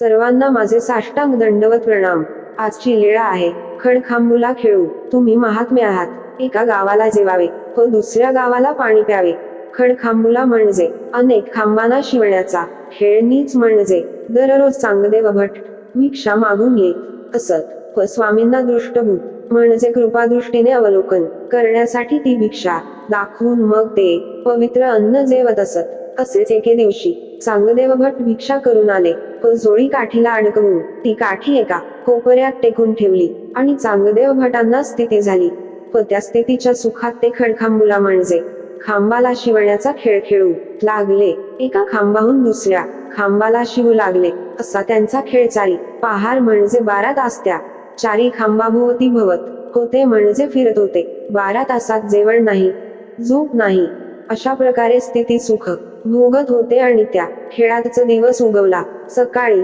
सर्वांना माझे साष्टांग दंडवत प्रणाम. आजची लीळा आहे. खणखांबूला खेळू. तुम्ही महात्मे आहात. एका गावाला जेवावे. व दुसऱ्या गावाला पाणी प्यावे. खणखांबूला म्हणजे अनेक खांबाना शिवण्याचा. खेळणीच म्हणजे दररोज चांगदेव भट भिक्षा मागून येत असत. व स्वामींना दृष्टभूत. म्हणजे कृपादृष्टीने अवलोकन करण्यासाठी ती भिक्षा. दाखवून मग ते पवित्र अन्न जेवत असत. असेच एके दिवशी चांगदेव भट भिक्षा करून आले. व जोळी काठीला अडकवून ती काठी एका कोपऱ्यात टेकून ठेवली आणि चांगदेव भटांना स्थिती झाली. व त्या स्थितीच्या सुखात ते खडखांबुला म्हणजे खांबाला शिवण्याचा खेळ खेळू लागले. एका खांबाहून दुसऱ्या खांबाला शिवू लागले. असा त्यांचा खेळ चाली. पहार म्हणजे बारा तास त्या चारी खांबाभोवती भवत होते म्हणजे फिरत होते. बारा तासात जेवण नाही. झोप नाही. अशा प्रकारे स्थिती सुख. भोगत होते आणि त्या खेळाचा दिवस उगवला. सकाळी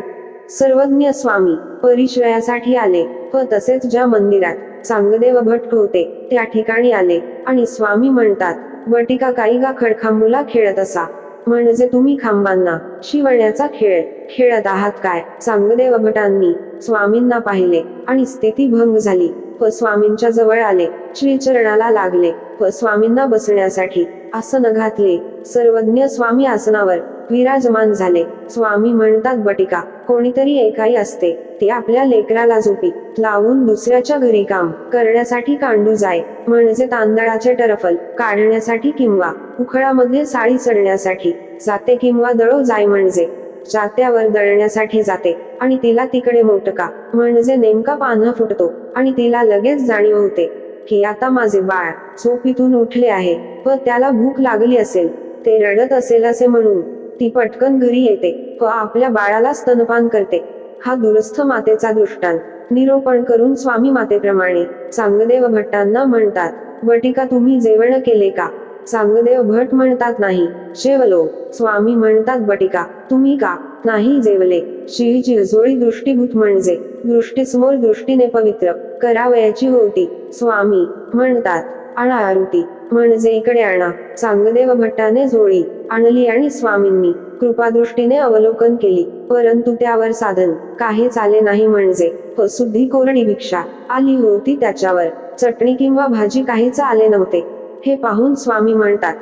सर्वज्ञ स्वामी परिश्रयासाठी आले व तसेच ज्या मंदिरात चांगदेव भट्ट होते त्या ठिकाणी आले आणि स्वामी म्हणतात वटिका काही गा खडखांबूला खेळत असा. म्हणजे तुम्ही खांबांना शिवण्याचा खेळ खेळत आहात काय? चांगदेव भटांनी स्वामींना पाहिले आणि स्थिती भंग झाली. व स्वामींच्या जवळ आले. श्रीचरणाला लागले. प स्वामींना बसण्यासाठी आसन घातले. सर्वज्ञ स्वामी आसनावर विराजमान झाले. स्वामी म्हणतात बटिका कोणीतरी एकाई असते. ती आपल्या लेकराला झोपी लावून दुसऱ्याच्या घरी काम करण्यासाठी कांडू जाय. म्हणजे तांदळाचे टरफल काढण्यासाठी किंवा उखळामध्ये साळी चढण्यासाठी जाते किंवा दळो जाय म्हणजे जात्यावर दळण्यासाठी जाते आणि तिला तिकडे होटका म्हणजे नेमका पान्हा फुटतो आणि तिला लगेच जाणीव होते की आता माझे बाळ झोपीतून उठले आहे व त्याला भूक लागली असेल. ते रडत असेल असे म्हणून ती पटकन घरी येते व आपल्या बाळाला स्तनपान करते. हा दुरस्थ मातेचा दृष्टांत. निरोपण करून स्वामी मातेप्रमाणे चांगदेव भट्टांना म्हणतात बटिका तुम्ही जेवण केले का? चांगदेव भट म्हणतात नाही. जेवलो स्वामी म्हणतात बटिका तुम्ही का? नाही जेवले. श्रीची रजोळी दृष्टीभूत म्हणजे दृष्टीसमोर दृष्टीने पवित्र करावयाची होती. स्वामी म्हणतात आणा आरुती. म्हणजे इकडे आणा. चांगदेव भट्टाने जोळी आणली आणि स्वामींनी कृपादृष्टीने अवलोकन केली. परंतु त्यावर साधन काहीच आले नाही म्हणजे व शुद्धी कोरडी भिक्षा आली होती त्याच्यावर. चटणी किंवा भाजी काहीच आले नव्हते. हे पाहून स्वामी म्हणतात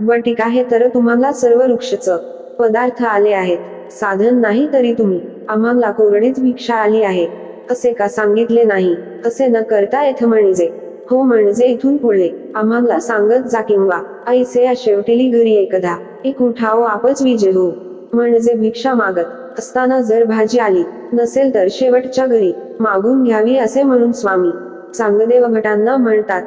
बटिका आहे तर तुम्हाला सर्व वृक्षच पदार्थ आले आहेत. साधन नाही तरी तुम्ही. आम्हाला कोरडीच भिक्षा आली आहे. असे का सांगितले नाही? असे न करता येथ म्हणजे. हो म्हणजे इथून पुढे. आम्हाला सांगत जा किंवा. ऐसे या शेवटीली घरी एकदा. एक उठाव आपच विजय हो. म्हणजे भिक्षा मागत असताना जर भाजी आली नसेल तर शेवटच्या घरी मागून घ्यावी असे म्हणून स्वामी सांगदेव भटांना म्हणतात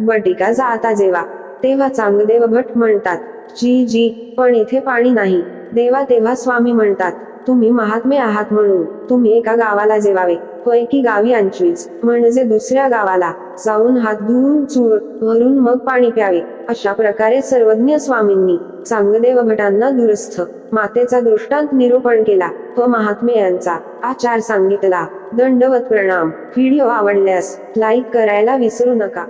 बटिका जा आता जेवा तेव्हा चांगदेव भट म्हणतात जी जी पण इथे पाणी नाही. देवा तेव्हा स्वामी म्हणतात तुम्ही महात्मे आहात म्हणून तुम्ही एका गावाला जेवावे पैकी एकी गावी अंचवीच म्हणजे दुसऱ्या गावाला जाऊन हात धुवून चूळ भरून मग पाणी प्यावे. अशा प्रकारे सर्वज्ञ स्वामींनी चांगदेव भटांना दुरुस्थ मातेचा दृष्टांत निरूपण केला व महात्मे यांचा आचार सांगितला. दंडवत प्रणाम. व्हिडिओ आवडल्यास लाईक करायला विसरू नका.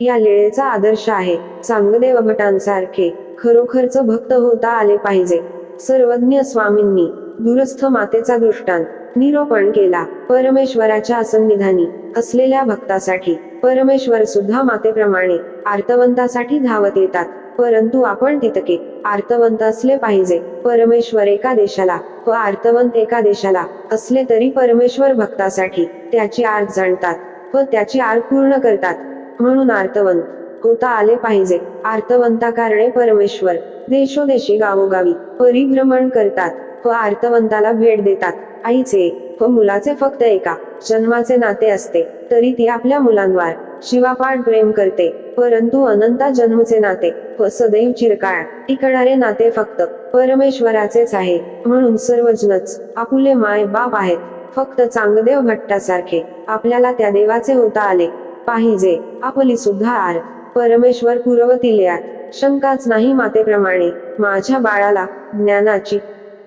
या लीळेचा आदर्श आहे. चांगदेव भटांसारखे खरोखरच भक्त होता आले पाहिजे. सर्वज्ञ स्वामींनी दूरस्थ मातेचा दृष्टांत निरोपण केला. परमेश्वराच्या असंविधानी असलेल्या भक्तासाठी परमेश्वर सुद्धा मातेप्रमाणे आर्तवंतासाठी धावत येतात. परंतु आपण तितके आर्तवंत असले पाहिजे. परमेश्वर एका देशाला व आर्तवंत एका देशाला असले तरी परमेश्वर भक्तासाठी त्याची आर्त जाणतात व त्याची आर्त पूर्ण करतात. म्हणून आर्तवंत होता आले पाहिजे. आर्तवंता कारणे परमेश्वर देशोदेशी गावोगावी परिभ्रमण करतात. व आर्तवंताला भेट देतात. आईचे व मुलाचे फक्त एका जन्माचे नाते असते. तरी ती आपल्या मुलांवर शिवापाठ प्रेम करते. परंतु अनंता जन्मचे नाते व सदैव चिरकाळ टिकणारे नाते फक्त परमेश्वराचेच आहे. म्हणून सर्वजणच आपुले माय बाप आहेत. फक्त चांगदेव भट्टासारखे आपल्याला त्या देवाचे होता आले. पाहिजे. आपली सुद्धा आर परमेश्वर पुरवतील यात शंकाच नाही मातेप्रमाणे. माझ्या बाळाला ज्ञानाची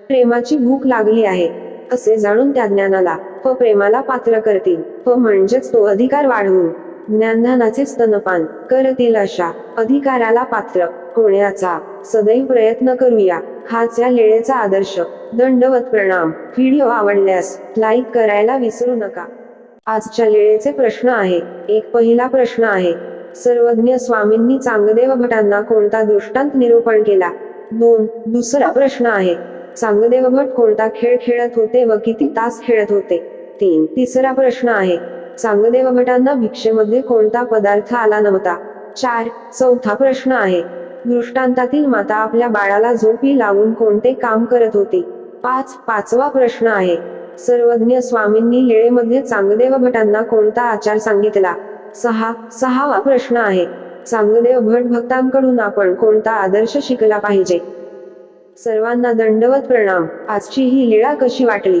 प्रेमाची भूक लागली आहे असे जाणून त्या ज्ञानाला व प्रेमाला पात्र करतील. व म्हणजेच तो अधिकार वाढवून ज्ञानधानाचे स्तनपान करतील अशा अधिकाराला पात्र होण्याचा सदैव प्रयत्न करूया. हाच या लेळेचा आदर्श दंडवत प्रणाम. व्हिडिओ आवडल्यास लाईक करायला विसरू नका. आजच्या लेळेचे प्रश्न आहे. एक पहिला प्रश्न आहे. सर्वज्ञ स्वामींनी चांगदेव भटांना कोणता दृष्टांत निरूपण केला? दोन दुसरा प्रश्न आहे. चांगदेव भट कोणता खेळ खेळत होते व किती तास खेळत होते? तीन तिसरा प्रश्न आहे. चांगदेव भटांना भिक्षेमध्ये कोणता पदार्थ आला नव्हता? चार चौथा प्रश्न आहे. दृष्टांतातील माता आपल्या बाळाला झोपी लावून कोणते काम करत होती? पाच पाचवा प्रश्न आहे. सर्वज्ञ स्वामींनी लेळेमध्ये चांगदेव भटांना कोणता आचार सांगितला? सहा सहावा प्रश्न आहे. चांगदेव भट भक्तांकडून आपण कोणता आदर्श शिकला पाहिजे? सर्वांना दंडवत प्रणाम. आजची ही लीळा कशी वाटली?